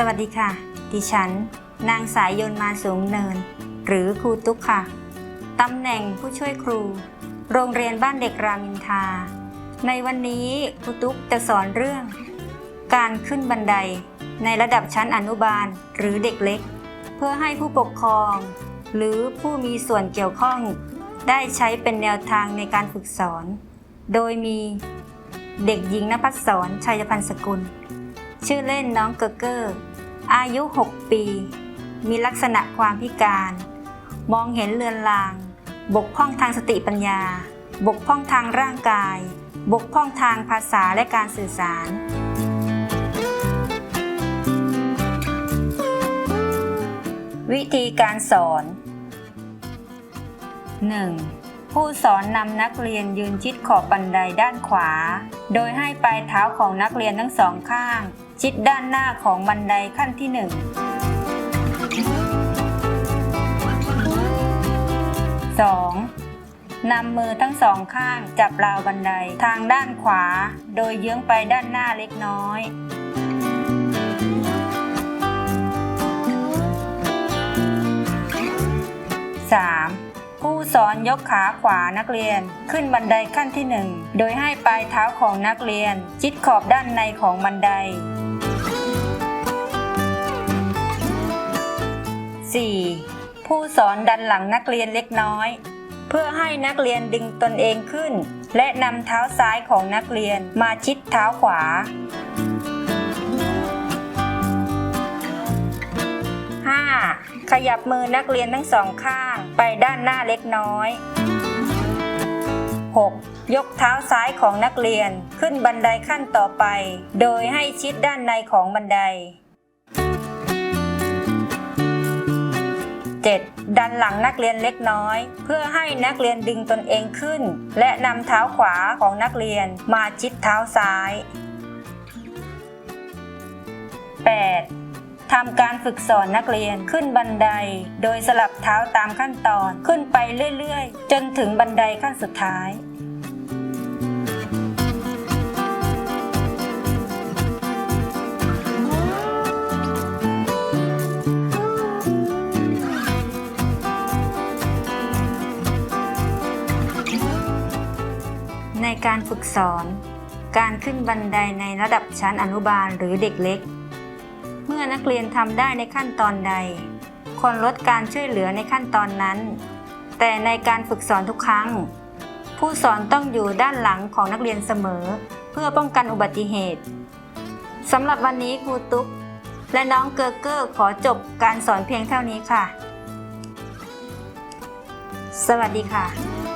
สวัสดีค่ะ ดิฉัน นางสายยนมาสูงเนิน หรือครูตุ๊กค่ะ ตำแหน่งผู้ช่วยครู โรงเรียนบ้านเด็กรามินทา ในวันนี้ครูตุ๊กจะสอนเรื่อง การขึ้นบันไดในระดับชั้นอนุบาลหรือเด็กเล็ก เพื่อให้ผู้ปกครอง หรือผู้มีส่วนเกี่ยวข้อง ได้ใช้เป็นแนวทางในการฝึกสอน โดยมีเด็กหญิงนภัสสรชัยพันธ์สกุล ชื่อเล่นน้องเกอร์เกอร์อายุ 6 ปี มีลักษณะความพิการ มองเห็นเลือนลาง บกพร่องทางสติปัญญา บกพร่องทางร่างกาย บกพร่องทางภาษาและการสื่อสารวิธีการสอน 1. ผู้สอนนำนักเรียนยืนชิดขอบบันไดด้านขวา โดยให้ปลายเท้าของนักเรียนทั้งสองข้าง ชิดด้านหน้าของบันไดขั้นที่หนึ่ง 2. นำมือทั้งสองข้างจับราวบันไดทางด้านขวา โดยเยื้องไปด้านหน้าเล็กน้อย 3. สอนยกขาขวานักเรียน ขึ้นบันไดขั้นที่ 1 โดยให้ปลายเท้าของนักเรียนจิดขอบด้านในของบันได 4. ผู้สอนดันหลังนักเรียนเล็กน้อย เพื่อให้นักเรียนดึงตนเองขึ้น และนำเท้าซ้ายของนักเรียนมาชิดเท้าขวา ขยับมือนักเรียนทั้งสองข้างไปด้านหน้าเล็กน้อย 6. ยกเท้าซ้ายของนักเรียนขึ้นบันไดขั้นต่อไป โดยให้ชิดด้านในของบันได 7. ดันหลังนักเรียนเล็กน้อย เพื่อให้นักเรียนดึงตนเองขึ้น และนำเท้าขวาของนักเรียนมาชิดเท้าซ้าย 8. ทำการฝึกสอนนักเรียนขึ้นบันได โดยสลับเท้าตามขั้นตอนขึ้นไปเรื่อยๆ จนถึงบันไดขั้นสุดท้ายในการฝึกสอน การขึ้นบันไดในระดับชั้นอนุบาลหรือเด็กเล็ก เมื่อนักเรียนทำได้ในขั้นตอนใด ควรลดการช่วยเหลือในขั้นตอนนั้น แต่ในการฝึกสอนทุกครั้ง ผู้สอนต้องอยู่ด้านหลังของนักเรียนเสมอ เพื่อป้องกันอุบัติเหตุสำหรับวันนี้ครูตุ๊กและน้องเกอร์เกอร์ขอจบการสอนเพียงเท่านี้ค่ะ สวัสดีค่ะ